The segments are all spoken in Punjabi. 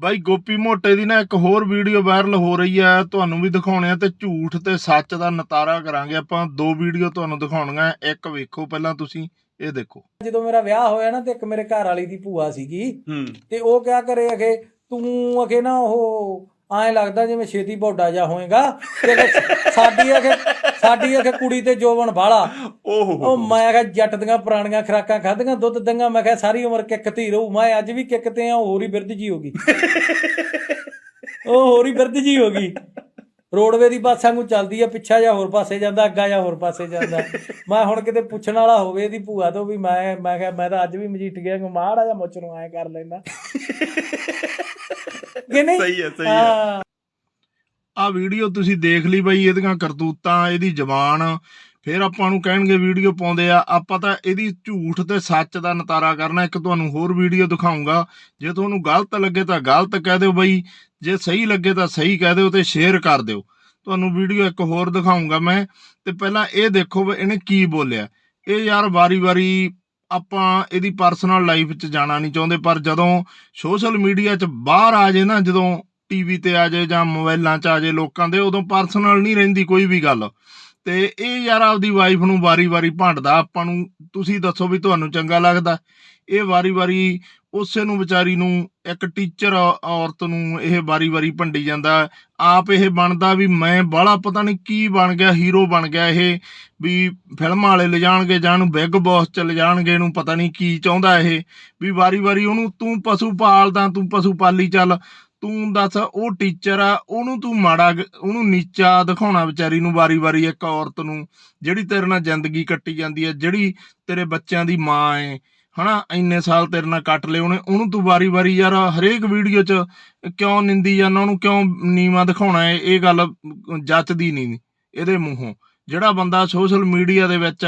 ਬਾਈ ਗੋਪੀ ਮੋਟੇ ਦੀ ਨਾ ਇੱਕ ਹੋਰ ਵੀਡੀਓ ਵਾਇਰਲ ਹੋ ਰਹੀ ਹੈ ਤੁਹਾਨੂੰ ਵੀ ਦਿਖਾਉਣੇ ਆ ਤੇ ਝੂਠ ਤੇ ਸੱਚ ਦਾ ਨਤਾਰਾ ਕਰਾਂਗੇ ਆਪਾਂ। ਦੋ ਵੀਡੀਓ ਤੁਹਾਨੂੰ ਦਿਖਾਉਣੀਆਂ ਇੱਕ ਵੇਖੋ ਪਹਿਲਾਂ ਤੁਸੀਂ ਇਹ ਦੇਖੋ। ਜਦੋਂ ਮੇਰਾ ਵਿਆਹ ਹੋਇਆ ਨਾ ਤੇ ਇੱਕ ਮੇਰੇ ਘਰ ਵਾਲੀ ਦੀ ਭੂਆ ਸੀਗੀ ਹੂੰ। ਤੇ ਉਹ ਕਿਆ ਕਰੇ ਅਖੇ ਤੂੰ ਅਖੇ ਨਾ ਉਹ ਐਂ ਲੱਗਦਾ ਜਿਵੇਂ ਛੇਤੀ ਬੋਡਾ ਜਾ ਹੋਏਗਾ ਤੇ ਸਾਡੀ ਅਖੇ ਸਾਡੀ ਅਖੇ ਕੁੜੀ ਤੇ ਜੋਵਨ ਬਾਲਾ ਓਹੋ। ਉਹ ਮੈਂ ਕਿਹਾ ਜੱਟ ਦੀਆਂ ਪੁਰਾਣੀਆਂ ਖਰਾਕਾਂ ਖਾਧੀਆਂ ਦੁੱਧ ਦੰਗਾ ਮੈਂ ਕਿਹਾ ਸਾਰੀ ਉਮਰ ਕਿੱਕ ਤੇ ਰਹੂ ਮੈਂ ਅੱਜ ਵੀ ਕਿੱਕ ਤੇ ਆ ਹੋਰ ਹੀ ਬਿਰਧ ਜੀ ਹੋ ਗਈ। ਉਹ ਹੋਰ ਹੀ ਬਿਰਧ ਜੀ ਹੋ ਗਈ। ਰੋਡਵੇ ਦੀ ਬੱਸ ਵਾਂਗੂ ਚੱਲਦੀ ਆ ਪਿੱਛਾ ਜਾਂ ਹੋਰ ਪਾਸੇ ਜਾਂਦਾ ਅੱਗਾ ਜਾਂ ਹੋਰ ਪਾਸੇ ਜਾਂਦਾ। ਮੈਂ ਹੁਣ ਕਿਤੇ ਪੁੱਛਣ ਵਾਲਾ ਹੋਵੇ ਇਹਦੀ ਭੂਆ ਤੋਂ ਵੀ ਮੈਂ ਮੈਂ ਕਿਹਾ ਮੈਂ ਤਾਂ ਅੱਜ ਵੀ ਮਜੀਠ ਗਿਆ ਕਿ ਮਾੜਾ ਜਾਂ ਮੁੱਛ ਨੂੰ ਐ ਕਰ ਲੈਂਦਾ। ਕਿ ਨਹੀਂ? ਸਹੀ ਹੈ ਸਹੀ ਹੈ। ਆ ਵੀਡੀਓ ਤੁਸੀਂ ਦੇਖ ਲਈ ਬਾਈ ਇਹਦੀਆਂ ਕਰਤੂਤਾਂ ਇਹਦੀ ਜ਼ਬਾਨ। ਫਿਰ ਆਪਾਂ ਨੂੰ ਕਹਿਣਗੇ ਵੀਡੀਓ ਪਾਉਂਦੇ ਆ ਆਪਾਂ ਤਾਂ ਇਹਦੀ ਝੂਠ ਤੇ ਸੱਚ ਦਾ ਨਤਾਰਾ ਕਰਨਾ। ਇੱਕ ਤੁਹਾਨੂੰ ਹੋਰ ਵੀਡੀਓ ਦਿਖਾਉਂਗਾ ਜੇ ਤੁਹਾਨੂੰ ਗਲਤ ਲੱਗੇ ਤਾਂ ਗਲਤ ਕਹਿ ਦਿਓ ਬਾਈ। ਜੇ ਸਹੀ ਲੱਗੇ ਤਾਂ ਸਹੀ ਕਹਿ ਦਿਓ ਤੇ ਸ਼ੇਅਰ ਕਰ ਦਿਓ। ਤੁਹਾਨੂੰ ਵੀਡੀਓ ਇੱਕ ਹੋਰ ਦਿਖਾਉਂਗਾ ਮੈਂ। ਤੇ ਪਹਿਲਾਂ ਇਹ ਦੇਖੋ ਵੀ ਇਹਨੇ ਕੀ ਬੋਲਿਆ। ਇਹ ਯਾਰ ਵਾਰੀ-ਵਾਰੀ ਆਪਾਂ ਇਹਦੀ ਪਰਸਨਲ ਲਾਈਫ 'ਚ ਜਾਣਾ ਨਹੀਂ ਚਾਹੁੰਦੇ, ਪਰ ਜਦੋਂ ਸੋਸ਼ਲ ਮੀਡੀਆ 'ਚ ਬਾਹਰ ਆ ਜੇ ਨਾ, ਜਦੋਂ ਟੀਵੀ ਤੇ ਆ ਜਾਏ ਜਾਂ ਮੋਬਾਈਲਾਂ 'ਚ ਆ ਜੇ ਲੋਕਾਂ ਦੇ, ਉਦੋਂ ਪਰਸਨਲ ਨਹੀਂ ਰਹਿੰਦੀ ਕੋਈ ਵੀ ਗੱਲ। ਤੇ ਇਹ ਯਾਰ ਆਪਦੀ ਵਾਈਫ ਨੂੰ ਵਾਰੀ-ਵਾਰੀ ਭੰਡਦਾ। ਆਪਾਂ ਨੂੰ ਤੁਸੀਂ ਦੱਸੋ ਵੀ ਤੁਹਾਨੂੰ ਚੰਗਾ ਲੱਗਦਾ। ਇਹ ਵਾਰੀ-ਵਾਰੀ ਉਸੇ ਨੂੰ ਵਿਚਾਰੀ ਨੂੰ, ਇੱਕ ਟੀਚਰ ਔਰਤ ਨੂੰ ਇਹ ਵਾਰੀ-ਵਾਰੀ ਭੰਡੀ ਜਾਂਦਾ। ਆਪ ਇਹ ਬਣਦਾ ਵੀ ਮੈਂ ਬਾਹਲਾ ਪਤਾ ਨਹੀਂ ਕੀ ਬਣ ਗਿਆ ਹੀਰੋ ਬਣ ਗਿਆ ਇਹ, ਵੀ ਫਿਲਮਾਂ ਵਾਲੇ ਲਿਜਾਣਗੇ ਜਾਂ ਨੂੰ ਬਿਗ ਬੌਸ ਚ ਲਿਜਾਣਗੇ, ਇਹਨੂੰ ਪਤਾ ਨਹੀਂ ਕੀ ਚਾਹੁੰਦਾ ਇਹ, ਵੀ ਵਾਰੀ-ਵਾਰੀ ਉਹਨੂੰ ਤੂੰ ਪਸ਼ੂ ਪਾਲਦਾ, ਤੂੰ ਪਸ਼ੂ ਪਾਲੀ ਚੱਲ। ਤੂੰ ਦੱਸ, ਉਹ ਟੀਚਰ ਆ, ਉਹਨੂੰ ਤੂੰ ਮਾੜਾ ਉਹਨੂੰ ਨੀਚਾ ਦਿਖਾਉਣਾ ਵਿਚਾਰੀ ਨੂੰ ਵਾਰੀ-ਵਾਰੀ ਇੱਕ ਔਰਤ ਨੂੰ, ਜਿਹੜੀ ਤੇਰੇ ਨਾਲ ਜ਼ਿੰਦਗੀ ਕੱਟੀ ਜਾਂਦੀ ਹੈ, ਜਿਹੜੀ ਤੇਰੇ ਬੱਚਿਆਂ ਦੀ ਮਾਂ ਏ ਹਨਾ, ਇੰਨੇ ਸਾਲ ਤੇਰੇ ਨਾਲ ਕੱਟ ਲਏ ਉਹਨੇ, ਉਹਨੂੰ ਤੂੰ ਵਾਰੀ-ਵਾਰੀ ਯਾਰ ਹਰੇਕ ਵੀਡੀਓ 'ਚ ਕਿਉਂ ਨਿੰਦੀ ਜਾਂਦਾ, ਉਹਨੂੰ ਕਿਉਂ ਨੀਵਾ ਦਿਖਾਉਣਾ ਹੈ ਇਹ ਗੱਲ ਜੱਚਦੀ ਨਹੀਂ ਇਹਦੇ ਮੂੰਹੋਂ। ਜਿਹੜਾ ਬੰਦਾ ਸੋਸ਼ਲ ਮੀਡੀਆ ਦੇ ਵਿੱਚ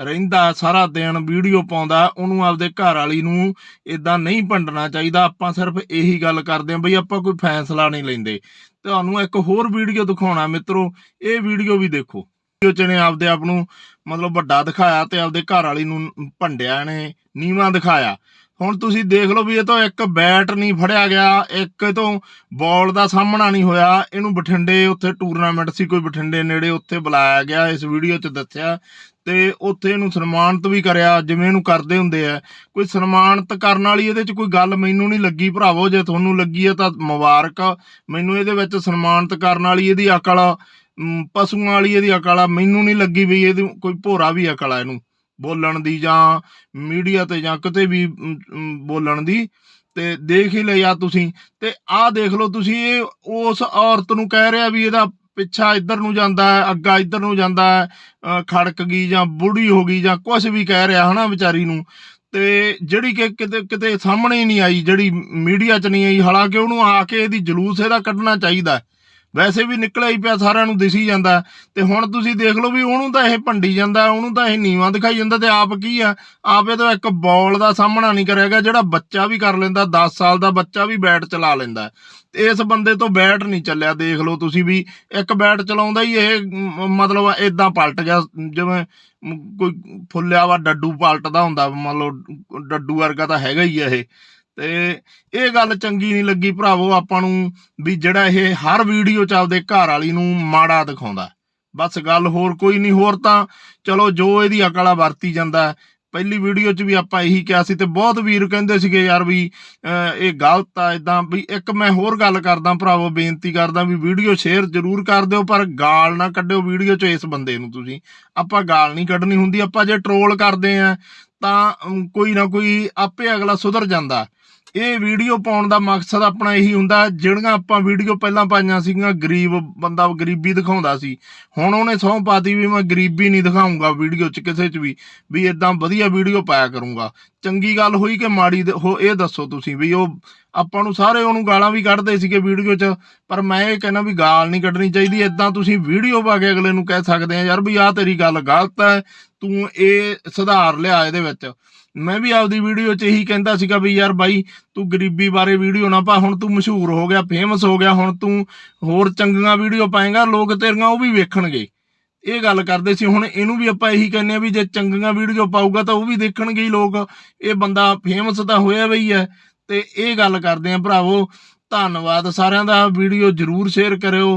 ਰਹਿੰਦਾ, ਸਾਰਾ ਦਿਨ ਵੀਡੀਓ ਪਾਉਂਦਾ, ਉਹਨੂੰ ਆਪਦੇ ਘਰ ਵਾਲੀ ਨੂੰ ਇਦਾਂ ਨਹੀਂ ਭੰਡਣਾ ਚਾਹੀਦਾ। ਆਪਾਂ ਸਿਰਫ ਇਹੀ ਗੱਲ ਕਰਦੇ ਆਂ ਬਈ ਆਪਾਂ ਕੋਈ ਫੈਸਲਾ ਨਹੀਂ ਲੈਂਦੇ। ਤੁਹਾਨੂੰ ਇੱਕ ਹੋਰ ਵੀਡੀਓ ਦਿਖਾਉਣਾ ਮਿੱਤਰੋ, ਇਹ ਵੀਡੀਓ ਵੀ ਦੇਖੋ। ਵੀਡੀਓ ਚ ਨੇ ਆਪਦੇ ਆਪ ਨੂੰ ਮਤਲਬ ਵੱਡਾ ਦਿਖਾਇਆ ਤੇ ਆਪਦੇ ਘਰ ਵਾਲੀ ਨੂੰ ਭੰਡਿਆ ਨੇ ਨੀਵਾ ਦਿਖਾਇਆ। ਹੁਣ ਤੁਸੀਂ ਦੇਖ ਲਓ ਵੀ ਇਹ ਤੋਂ ਇੱਕ ਬੈਟ ਨਹੀਂ ਫੜਿਆ ਗਿਆ, ਇੱਕ ਇਹ ਤੋਂ ਬਾਲ ਦਾ ਸਾਹਮਣਾ ਨਹੀਂ ਹੋਇਆ। ਇਹਨੂੰ ਬਠਿੰਡੇ ਉੱਥੇ ਟੂਰਨਾਮੈਂਟ ਸੀ, ਕੋਈ ਬਠਿੰਡੇ ਨੇੜੇ ਉੱਥੇ ਬੁਲਾਇਆ ਗਿਆ, ਇਸ ਵੀਡੀਓ 'ਚ ਦੱਸਿਆ। ਤੇ ਉੱਥੇ ਇਹਨੂੰ ਸਨਮਾਨਿਤ ਵੀ ਕਰਿਆ, ਜਿਵੇਂ ਇਹਨੂੰ ਕਰਦੇ ਹੁੰਦੇ ਆ। ਕੋਈ ਸਨਮਾਨਿਤ ਕਰਨ ਵਾਲੀ ਇਹਦੇ 'ਚ ਕੋਈ ਗੱਲ ਮੈਨੂੰ ਨਹੀਂ ਲੱਗੀ, ਭਰਾਵੋ, ਜੇ ਤੁਹਾਨੂੰ ਲੱਗੀ ਹੈ ਤਾਂ ਮੁਬਾਰਕ। ਮੈਨੂੰ ਇਹਦੇ ਵਿੱਚ ਸਨਮਾਨਿਤ ਕਰਨ ਵਾਲੀ ਇਹਦੀ ਅਕਲ ਪਸ਼ੂਆਂ ਵਾਲੀ ਇਹਦੀ ਅਕਲ ਆ, ਮੈਨੂੰ ਨਹੀਂ ਲੱਗੀ ਵੀ ਇਹਦੀ ਕੋਈ ਭੋਰਾ ਵੀ ਅਕਲ ਆ ਇਹਨੂੰ। ਬੋਲਣ ਦੀ ਜਾਂ ਮੀਡੀਆ ਤੇ ਜਾਂ ਕਿਤੇ ਵੀ ਬੋਲਣ ਦੀ, ਤੇ ਦੇਖ ਹੀ ਲਿਆ ਤੁਸੀਂ। ਤੇ ਆਹ ਦੇਖ ਲਓ ਤੁਸੀਂ, ਇਹ ਉਸ ਔਰਤ ਨੂੰ ਕਹਿ ਰਿਹਾ ਵੀ ਇਹਦਾ ਪਿੱਛਾ ਇੱਧਰ ਨੂੰ ਜਾਂਦਾ ਹੈ, ਅੱਗਾ ਇੱਧਰ ਨੂੰ ਜਾਂਦਾ ਹੈ ਖੜਕ ਗਈ ਜਾਂ ਬੁੜੀ ਹੋ ਗਈ ਜਾਂ ਕੁਝ ਵੀ ਕਹਿ ਰਿਹਾ ਹਨਾ ਵਿਚਾਰੀ ਨੂੰ। ਤੇ ਜਿਹੜੀ ਕਿ ਕਿਤੇ ਕਿਤੇ ਸਾਹਮਣੇ ਨਹੀਂ ਆਈ, ਜਿਹੜੀ ਮੀਡੀਆ 'ਚ ਨਹੀਂ ਆਈ, ਹਾਲਾਂਕਿ ਉਹਨੂੰ ਆ ਕੇ ਇਹਦੀ ਜਲੂਸ ਇਹਦਾ ਕੱਢਣਾ ਚਾਹੀਦਾ ਵੈਸੇ ਵੀ ਨਿਕਲਿਆ ਹੀ ਪਿਆ, ਸਾਰਿਆਂ ਨੂੰ ਦਿਸੀ ਜਾਂਦਾ। ਤੇ ਹੁਣ ਤੁਸੀਂ ਦੇਖ ਲਓ ਵੀ ਉਹਨੂੰ ਤਾਂ ਇਹ ਭੰਡੀ ਜਾਂਦਾ, ਉਹਨੂੰ ਤਾਂ ਇਹ ਨੀਵਾਂ ਦਿਖਾਈ ਜਾਂਦਾ ਤੇ ਆਪ ਕੀ ਆ? ਆਪ ਇਹ ਤਾਂ ਇੱਕ ਬੌਲ ਦਾ ਸਾਹਮਣਾ ਨਹੀਂ ਕਰਿਆਗਾ ਜਿਹੜਾ ਬੱਚਾ ਵੀ ਕਰ ਲੈਂਦਾ 10 ਸਾਲ ਦਾ ਬੱਚਾ ਵੀ ਬੈਟ ਚਲਾ ਲੈਂਦਾ। ਤੇ ਇਸ ਬੰਦੇ ਤੋਂ ਬੈਟ ਨਹੀਂ ਚੱਲਿਆ, ਦੇਖ ਲਓ ਤੁਸੀਂ ਵੀ, ਇੱਕ ਬੈਟ ਚਲਾਉਂਦਾ ਹੀ ਇਹ ਮਤਲਬ ਇਦਾਂ ਪਲਟ ਗਿਆ, ਜਿਵੇਂ ਕੋਈ ਫੁੱਲਿਆ ਵਾ ਡੱਡੂ ਪਲਟਦਾ ਹੁੰਦਾ, ਮੰਨ ਲਓ ਡੱਡੂ ਵਰਗਾ ਤਾਂ ਹੈਗਾ ਹੀ ਇਹ। ਤੇ ਇਹ ਗੱਲ ਚੰਗੀ ਨਹੀਂ ਲੱਗੀ ਭਰਾਵੋ ਆਪਾਂ ਨੂੰ ਵੀ ਜਿਹੜਾ ਇਹ ਹਰ ਵੀਡੀਓ ਚ ਆਪਦੇ ਘਰ ਵਾਲੀ ਨੂੰ ਮਾੜਾ ਦਿਖਾਉਂਦਾ। ਬਸ ਗੱਲ ਹੋਰ ਕੋਈ ਨਹੀਂ ਹੋਰ ਤਾਂ ਚਲੋ ਜੋ ਇਹਦੀ ਅਕਲ ਆ ਵਰਤੀ ਜਾਂਦਾ। ਪਹਿਲੀ ਵੀਡੀਓ 'ਚ ਵੀ ਆਪਾਂ ਇਹੀ ਕਿਹਾ ਸੀ ਤੇ ਬਹੁਤ ਵੀਰ ਕਹਿੰਦੇ ਸੀਗੇ ਯਾਰ ਵੀ ਅਹ, ਇਹ ਗਲਤ ਆ ਇਦਾਂ ਵੀ ਇੱਕ ਮੈਂ ਹੋਰ ਗੱਲ ਕਰਦਾ ਭਰਾਵੋ ਬੇਨਤੀ ਕਰਦਾ ਵੀ ਵੀਡੀਓ ਸ਼ੇਅਰ ਜ਼ਰੂਰ ਕਰ ਦਿਓ ਪਰ ਗਾਲ ਨਾ ਕੱਢਿਓ ਵੀਡੀਓ 'ਚ ਇਸ ਬੰਦੇ ਨੂੰ ਤੁਸੀਂ। ਆਪਾਂ ਗਾਲ ਨਹੀਂ ਕੱਢਣੀ ਹੁੰਦੀ ਆਪਾਂ ਜੇ ਟਰੋਲ ਕਰਦੇ ਆ ਤਾਂ ਕੋਈ ਨਾ ਕੋਈ ਆਪੇ ਅਗਲਾ ਸੁਧਰ ਜਾਂਦਾ। ਇਹ ਵੀਡੀਓ ਪਾਉਣ ਦਾ ਮਕਸਦ ਆਪਣਾ ਇਹੀ ਹੁੰਦਾ, ਜਿਹੜੀਆਂ ਆਪਾਂ ਵੀਡੀਓ ਪਹਿਲਾਂ ਪਾਈਆਂ ਸੀਗੀਆਂ, ਗਰੀਬ ਬੰਦਾ ਗਰੀਬੀ ਦਿਖਾਉਂਦਾ ਸੀ। ਹੁਣ ਉਹਨੇ ਸਹੁੰ ਪਾਤੀ ਵੀ ਮੈਂ ਗਰੀਬੀ ਨਹੀਂ ਦਿਖਾਉਂਗਾ ਵੀਡੀਓ 'ਚ ਕਿਸੇ 'ਚ ਵੀ ਵੀ ਇਦਾਂ ਵਧੀਆ ਵੀਡੀਓ ਪਾਇਆ ਕਰੂੰਗਾ। ਚੰਗੀ ਗੱਲ ਹੋਈ ਕਿ ਮਾੜੀ ਹੋ, ਇਹ ਦੱਸੋ ਤੁਸੀਂ ਵੀ ਉਹ, ਆਪਾਂ ਨੂੰ ਸਾਰੇ ਉਹਨੂੰ ਗਾਲਾਂ ਵੀ ਕੱਢਦੇ ਸੀਗੇ ਵੀਡੀਓ 'ਚ, ਪਰ ਮੈਂ ਇਹ ਕਹਿੰਦਾ ਵੀ ਗਾਲ ਨਹੀਂ ਕੱਢਣੀ ਚਾਹੀਦੀ। ਇਦਾਂ ਤੁਸੀਂ ਵੀਡੀਓ ਪਾ ਕੇ ਅਗਲੇ ਨੂੰ ਕਹਿ ਸਕਦੇ ਆ, ਯਾਰ ਵੀ ਆਹ ਤੇਰੀ ਗੱਲ ਗਲਤ ਹੈ ਤੂੰ ਇਹ ਸੁਧਾਰ ਲਿਆ ਇਹਦੇ ਵਿੱਚ। ਮੈਂ ਵੀ ਆਪਦੀ ਵੀਡੀਓ 'ਚ ਇਹੀ ਕਹਿੰਦਾ ਸੀਗਾ ਵੀ ਯਾਰ ਬਾਈ, ਤੂੰ ਗਰੀਬੀ ਬਾਰੇ ਵੀਡੀਓ ਨਾ ਪਾ, ਹੁਣ ਤੂੰ ਮਸ਼ਹੂਰ ਹੋ ਗਿਆ ਫੇਮਸ ਹੋ ਗਿਆ, ਹੁਣ ਤੂੰ ਹੋਰ ਚੰਗੀਆਂ ਵੀਡੀਓ ਪਾਏਗਾ, ਲੋਕ ਤੇਰੀਆਂ ਉਹ ਵੀ ਵੇਖਣਗੇ। ਇਹ ਗੱਲ ਕਰਦੇ ਸੀ, ਹੁਣ ਇਹਨੂੰ ਵੀ ਆਪਾਂ ਇਹੀ ਕਹਿੰਨੇ ਆ ਵੀ ਜੇ ਚੰਗੀਆਂ ਵੀਡੀਓ ਪਾਊਗਾ ਤਾਂ ਉਹ ਵੀ ਦੇਖਣਗੇ ਹੀ ਲੋਕ। ਇਹ ਬੰਦਾ ਫੇਮਸ ਤਾਂ ਹੋਇਆ ਬਈ ਹੈ ਤੇ ਇਹ ਗੱਲ ਕਰਦੇ ਆ ਭਰਾਵੋ। ਧੰਨਵਾਦ ਸਾਰਿਆਂ ਦਾ ਵੀਡੀਓ ਜਰੂਰ ਸ਼ੇਅਰ ਕਰਿਓ।